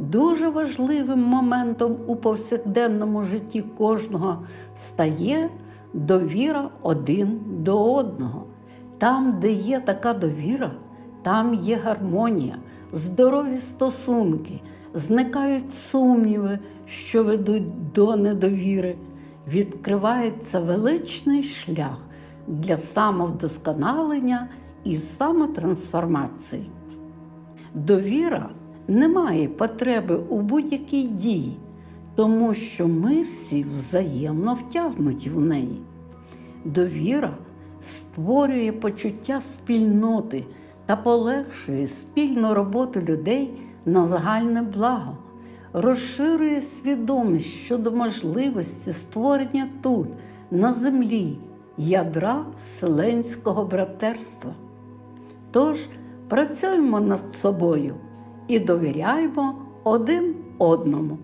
дуже важливим моментом у повсякденному житті кожного стає довіра один до одного. Там, де є така довіра, там є гармонія, здорові стосунки, зникають сумніви, що ведуть до недовіри. Відкривається величний шлях для самовдосконалення і самотрансформації. Довіра не має потреби у будь-якій дії, тому що ми всі взаємно втягнуті в неї. Довіра створює почуття спільноти та полегшує спільну роботу людей на загальне благо, розширює свідомість щодо можливості створення тут, на землі, ядра вселенського братерства. Тож працюємо над собою і довіряємо один одному.